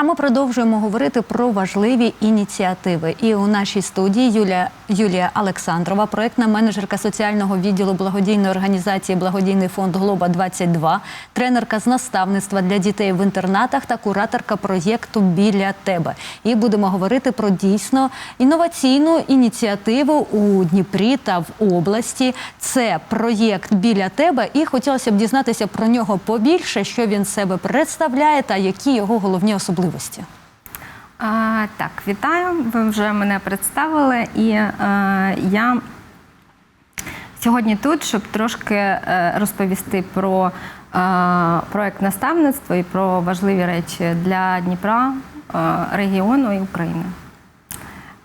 А ми продовжуємо говорити про важливі ініціативи. І у нашій студії Юлія, Юлія Олександрова, проектна менеджерка соціального відділу благодійної організації Благодійний фонд Глоба 22 тренерка з наставництва для дітей в інтернатах та кураторка проєкту Біля тебе. І будемо говорити про дійсно інноваційну ініціативу у Дніпрі та в області. Це проєкт Біля тебе. І хотілося б дізнатися про нього побільше, що він себе представляє та які його головні особливості. А, так, вітаю. Ви вже мене представили, і е, я сьогодні тут, щоб трошки е, розповісти про е, проект наставництва і про важливі речі для Дніпра, е, регіону і України.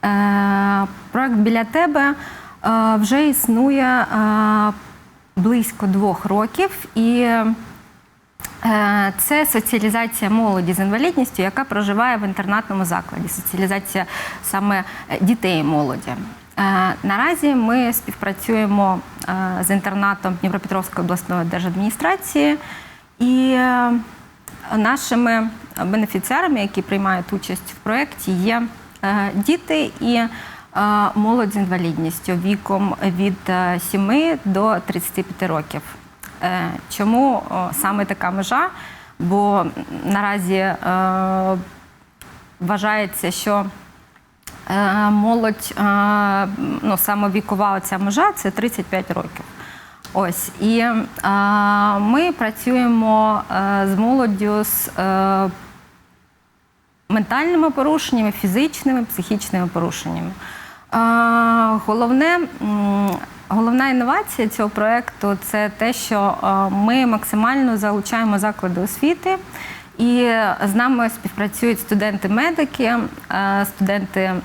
Е, проект біля тебе е, вже існує е, близько двох років і. Е, Це соціалізація молоді з інвалідністю, яка проживає в інтернатному закладі. Соціалізація саме е, дітей і молоді. Е, Наразі ми співпрацюємо з інтернатом Дніпропетровської обласної держадміністрації і нашими бенефіціарами, які приймають участь в проєкті, є діти і молодь з інвалідністю віком від е, 7 до 35 років. Е, Чому саме така межа? Бо наразі е, вважається, що е, молодь, ну саме вікова межа це 35 років. Ось і е, ми працюємо е, з молоддю з е, ментальними порушеннями, фізичними, психічними порушеннями. Е, Головне, головна інновація цього проєкту це те, що е, ми максимально залучаємо заклади освіти. І з нами співпрацюють студенти-медики, е, студенти е,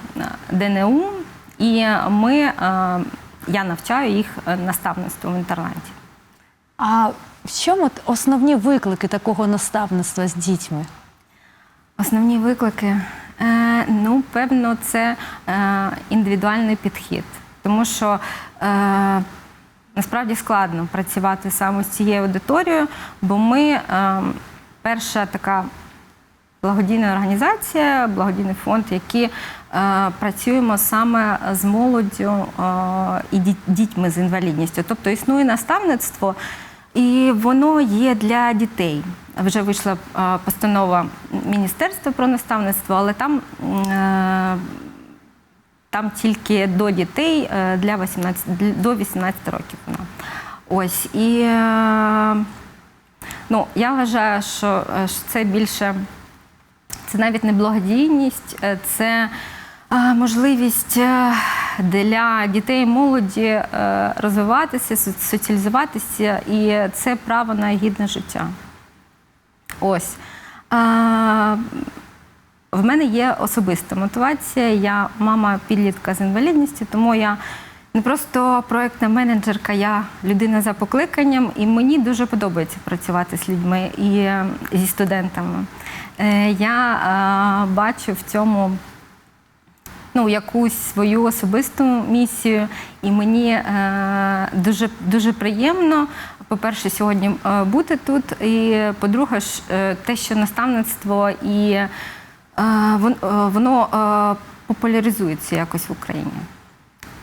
ДНУ, і ми, е, я навчаю їх е, наставництву в інтернаті. А в чому основні виклики такого наставництва з дітьми? Основні виклики. Е, ну, певно, це е, індивідуальний підхід, тому що е, насправді складно працювати саме з цією аудиторією, бо ми е, перша така благодійна організація, благодійний фонд, які е, працюємо саме з молоддю е, і дітьми з інвалідністю. Тобто існує наставництво, і воно є для дітей. Вже вийшла е, постанова Міністерства про наставництво, але там. е, там тільки до дітей е, для 18, до 18 років. вона. Ось. І е, ну, я вважаю, що, е, що це більше це навіть не благодійність, це можливість для дітей і молоді розвиватися, соціалізуватися, і це право на гідне життя. Ось. В мене є особиста мотивація. Я мама підлітка з інвалідністю, тому я не просто проектна менеджерка, я людина за покликанням, і мені дуже подобається працювати з людьми і зі студентами. Е, Я е, бачу в цьому ну, якусь свою особисту місію, і мені е, дуже, дуже приємно, по-перше, сьогодні бути тут. І по-друге, те, що наставництво і воно е, популяризується якось в Україні.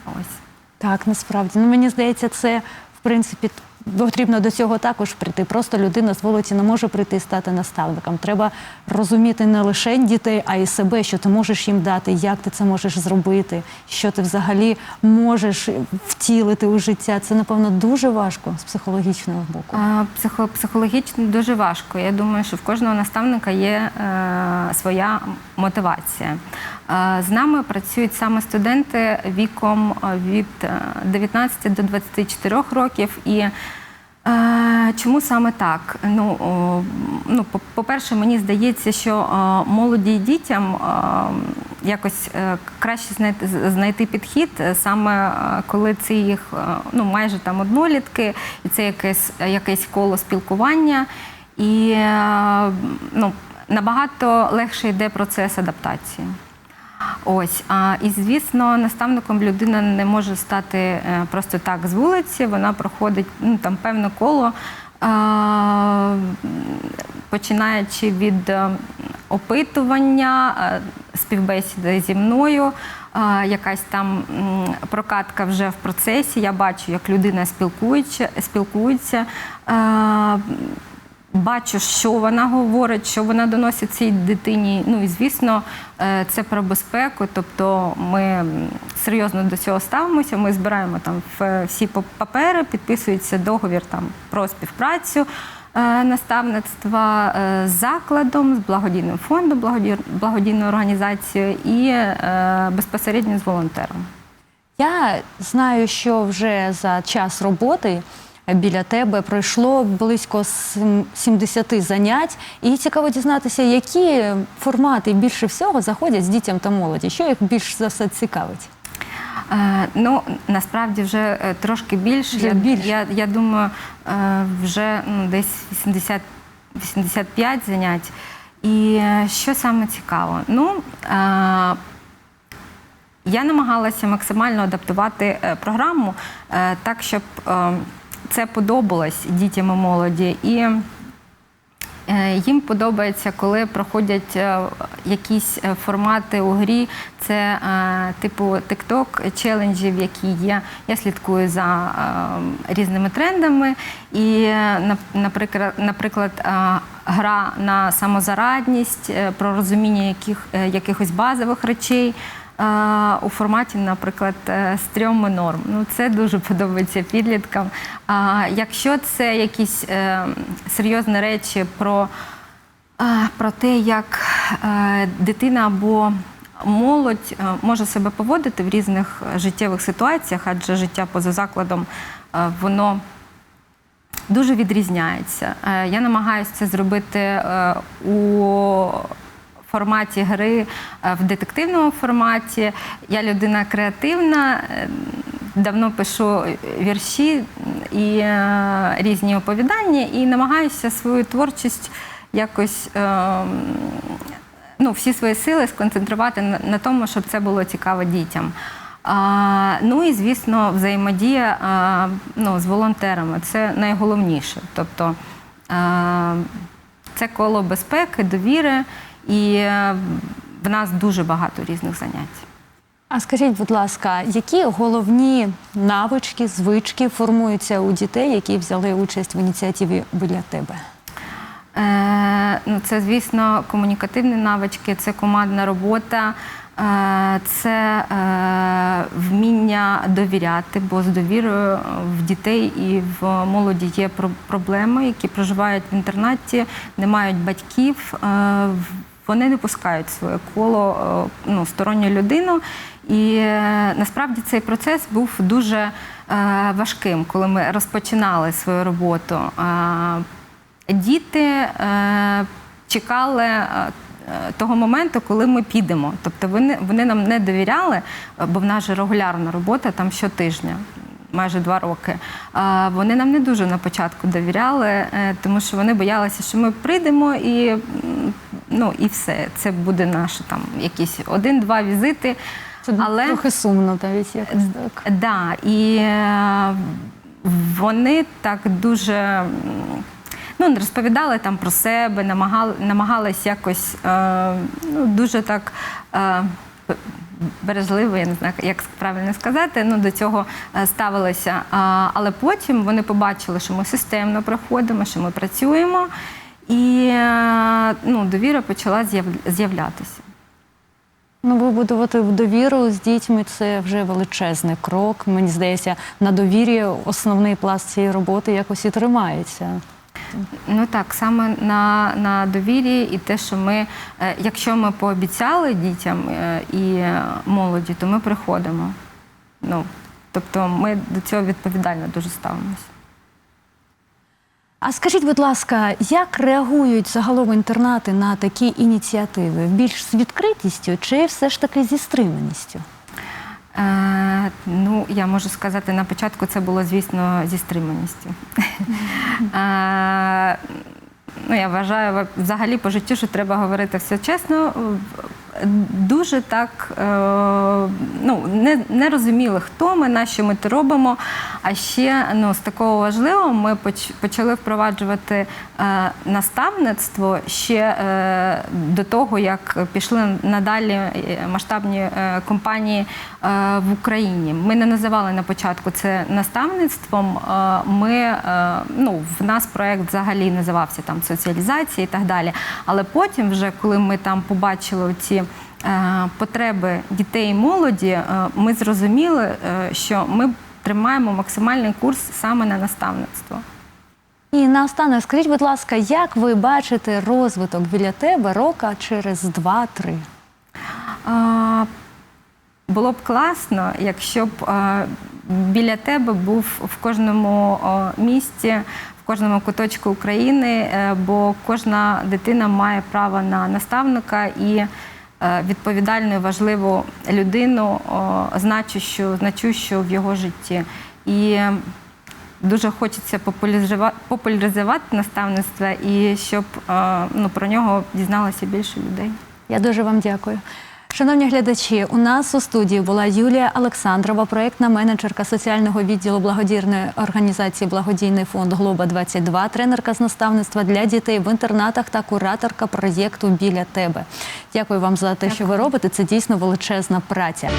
Ось. Так, насправді. Ну, мені здається, це в принципі потрібно до цього також прийти. Просто людина з вулиці не може прийти і стати наставником. Треба розуміти не лише дітей, а й себе, що ти можеш їм дати, як ти це можеш зробити, що ти взагалі можеш втілити у життя. Це, напевно, дуже важко з психологічного боку. Психо, психологічно дуже важко. Я думаю, що в кожного наставника є е, своя мотивація. Е, з нами працюють саме студенти віком е, від е, 19 до 24 років. І е, чому саме так? Ну, ну, по- по-перше, мені здається, що е, молоді дітям е, якось е, краще знайти, підхід, е, саме е, коли це їх е, ну, майже там однолітки, і це якесь, якесь коло спілкування. І е, ну, набагато легше йде процес адаптації. Ось, а, і звісно, наставником людина не може стати е, просто так з вулиці. Вона проходить ну, там певне коло Е, Починаючи від е, опитування, співбесіди зі мною, якась там прокатка вже в процесі. Я бачу, як людина спілкується, спілкується. Бачу, що вона говорить, що вона доносить цій дитині. Ну і звісно, е, це про безпеку. Тобто ми серйозно до цього ставимося. Ми збираємо там всі пап- папери, підписується договір там про співпрацю е, наставництва е, з закладом, з благодійним фондом, благоді- благодійною організацією і безпосередньо з волонтером. Я знаю, що вже за час роботи біля тебе пройшло близько 70 занять, і цікаво дізнатися, які формати більше всього заходять з дітям та молоді, що їх більш за все цікавить. Е, Ну, насправді вже е, трошки більше. Вже я, більше. Я, я думаю, е, вже ну, десь 80, 85 занять. І е, що саме цікаво? Ну, е, я намагалася максимально адаптувати е, програму е, так, щоб е, це подобалось дітям і молоді. І Е, Їм подобається, коли проходять е, якісь е, формати у грі. Це типу TikTok челенджів, які є. Я слідкую за різними трендами. І, наприклад, наприклад, гра на самозарадність, про розуміння яких, якихось базових речей. У форматі, наприклад, е, стрьоми норм. Ну, це дуже подобається підліткам. А якщо це якісь е, серйозні речі про, про те, як е, дитина або молодь може себе поводити в різних життєвих ситуаціях, адже життя поза закладом воно дуже відрізняється. Я намагаюся це зробити у форматі гри е, в детективному форматі. Я людина креативна, е, давно пишу вірші і е, різні оповідання, і намагаюся свою творчість якось. Ну, всі свої сили сконцентрувати на, на тому, щоб це було цікаво дітям. А, ну і звісно, взаємодія а, ну, з волонтерами це найголовніше. Тобто а, це коло безпеки, довіри, і е, в нас дуже багато різних занять. А скажіть, будь ласка, які головні навички, звички формуються у дітей, які взяли участь в ініціативі біля тебе? Е, ну, це, звісно, комунікативні навички, це командна робота, е, це е, вміння довіряти, бо з довірою в дітей і в молоді є про- проблеми, які проживають в інтернаті, не мають батьків. е, вони не пускають своє коло е, ну, сторонню людину. І е, насправді цей процес був дуже е, важким, коли ми розпочинали свою роботу. Е, Діти е, чекали е, того моменту, коли ми підемо. Тобто вони, вони нам не довіряли, бо в нас же регулярна робота там щотижня. Майже два роки. А Вони нам не дуже на початку довіряли, тому що вони боялися, що ми прийдемо і, ну, і все. Це буде наш там якісь один-два візити. Це трохи сумно навіть якось так. Да, і е, вони так дуже ну, розповідали там про себе, намагали, намагались якось е, ну, дуже так. Е, Бережливо, я не знаю, як правильно сказати, ну до цього е, ставилися. Але потім вони побачили, що ми системно приходимо, що ми працюємо, і е, ну, довіра почала з'являтися. Ну, вибудувати довіру з дітьми це вже величезний крок. Мені здається, на довірі основний пласт цієї роботи якось і тримається. Ну так, саме на, на довірі і те, що ми, е, якщо ми пообіцяли дітям е, і молоді, то ми приходимо. Ну, тобто ми до цього відповідально дуже ставимося. А скажіть, будь ласка, як реагують загалом інтернати на такі ініціативи? Більш з відкритістю чи все ж таки зі стриманістю? Е, ну, я можу сказати, на початку це було, звісно, зі стриманістю. Е, ну, я вважаю взагалі по життю, що треба говорити все чесно. дуже так е, ну, не, не розуміли, хто ми, на що ми це робимо. А ще ну, з такого важливого ми поч- почали впроваджувати е, наставництво ще е, до того, як пішли надалі е, масштабні компанії в Україні. Ми не називали на початку це наставництвом. Ми, ну, в нас проект взагалі називався там соціалізація і так далі. Але потім, вже коли ми там побачили ці потреби дітей і молоді, ми зрозуміли, що ми тримаємо максимальний курс саме на наставництво. І наостанок, скажіть, будь ласка, як ви бачите розвиток біля тебе рока через 2-3? А, Було б класно, якщо б біля тебе був в кожному місті, в кожному куточку України, е, бо кожна дитина має право на наставника і відповідальну і важливу людину, значущу, значущу в його житті. І дуже хочеться популяризува- популяризувати наставництво і щоб е, ну, про нього дізналося більше людей. Я дуже вам дякую. Шановні глядачі, у нас у студії була Юлія Олександрова, проєктна менеджерка соціального відділу благодійної організації Благодійний фонд Глоба 22 тренерка з наставництва для дітей в інтернатах та кураторка проєкту Біля тебе. Дякую вам за те, що ви робите. Це дійсно величезна праця.